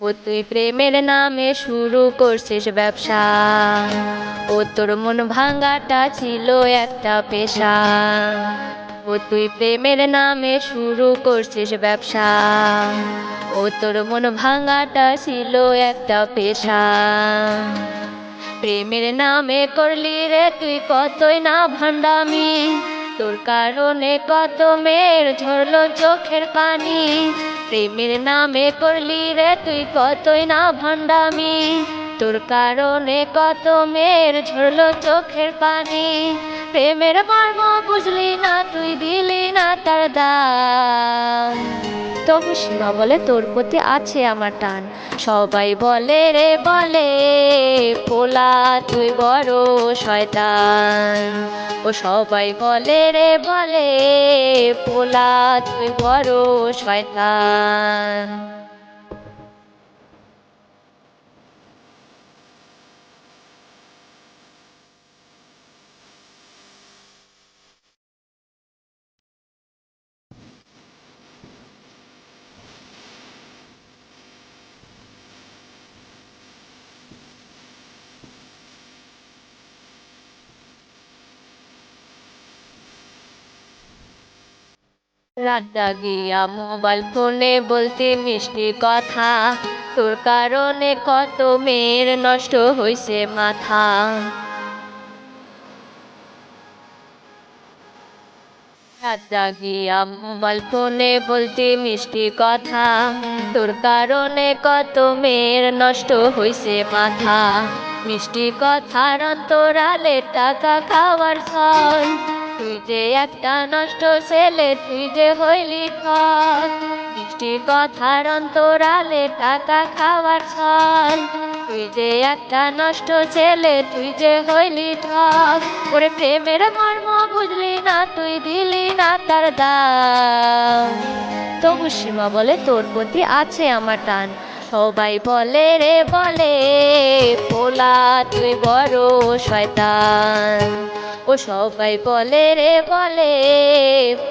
ও তুই প্রেমের নামে শুরু করছিস ব্যবসা। ও তোর মন ভাঙাটা ছিল একটা পেশা। ও তুই প্রেমের নামে শুরু করছিস ব্যবসা। ও তোর মন ভাঙাটা ছিল একটা পেশা। প্রেমের নামে করলি রে তুই কতই না ভান্ডামি। তোর কারণে কত মেয়ের ঝরলো চোখের পানি। প্রেমের নামে করলি রে তুই কতই না ভান্ডামি তোর কারণে কত মেয়ের ঝরলো চোখের পানি? প্রেমের মর্ম বুঝলি না, তুই দিলি না তার দাম তবু সীমা বলে তোর প্রতি আছে আমার টান। সবাই বলে রে বলে, পোলা, তুই বড় শয়তান। ও সবাই বলে রে বলে পোলা তুই বড় শয়তান। রাতটা গিয়া মোবাইল ফোনে বলতে মিষ্টি কথা। তোর কারণে কত মেয়ের নষ্ট হইছে মাথা। রাতটা গিয়া মোবাইল ফোনে বলতে মিষ্টি কথা। তোর কারণে কত মেয়ের নষ্ট মাথা। মিষ্টি কথার অন্তরালে টাকা খাওয়ার তুই যে একটা নষ্ট ছেলে তুই যে হইলি ঠক মিষ্টি কথার অন্তরালে টাকা খাওয়ার ছল। তুই যে একটা নষ্ট ছেলে, তুই যে হইলি ঠক ওরে প্রেমের মর্ম বুঝলি না, তুই দিলি না তার দাম। তবু সীমা বলে, তোর প্রতি আছে আমার টান। সবাই বলে রে বলে, পোলা তুই বড় শয়তান। ও সবাই বলে রে বলে,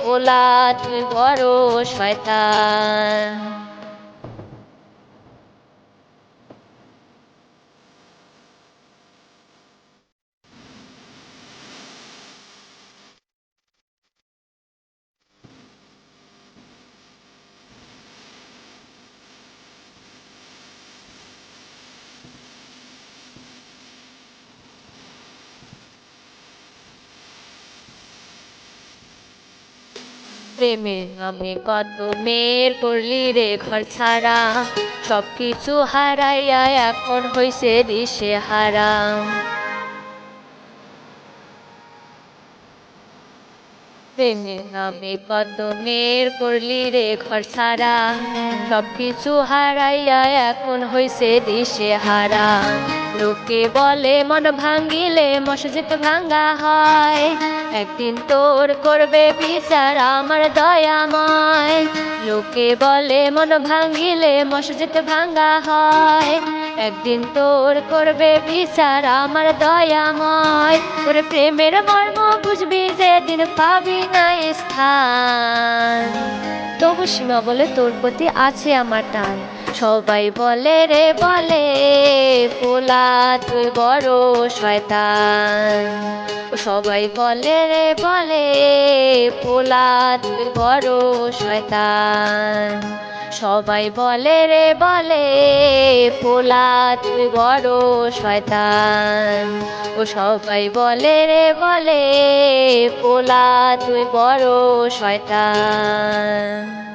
পোলা তুই বড় শয়তান। প্রেমে আমি কত মেয়ের করলি রে ঘর ছাড়া সব কিছু হারাইয়া এখন হইছে দিশে হারা প্রেমে মেয়ের করলি রে ঘর ছাড়া সব কিছু হারাইয়া এখন হইছে দিশে হারা। লোকে বলে, মন ভাঙ্গিলে মসজিদ ভাঙ্গা হয়। একদিন তোর করবে বিচার আমার দয়াময়। লোকে বলে, মন ভাঙ্গিলে মসজিদ ভাঙ্গা হয়। একদিন তোর করবে বিচার আমার দয়াময়। তোর প্রেমের মর্ম বুঝবি যেদিন পাবি না স্থান। তবু সীমা বলে তোর প্রতি আছে আমার টান। সবাই বলে রে বলে পোলা তুই বড় শয়তান। সবাই বলে রে বলে পোলা তুই বড় শয়তান। সবাই বলে রে বলে পোলা তুই বড় শয়তান। ও সবাই বলে রে বলে পোলা তুই বড় শয়তান।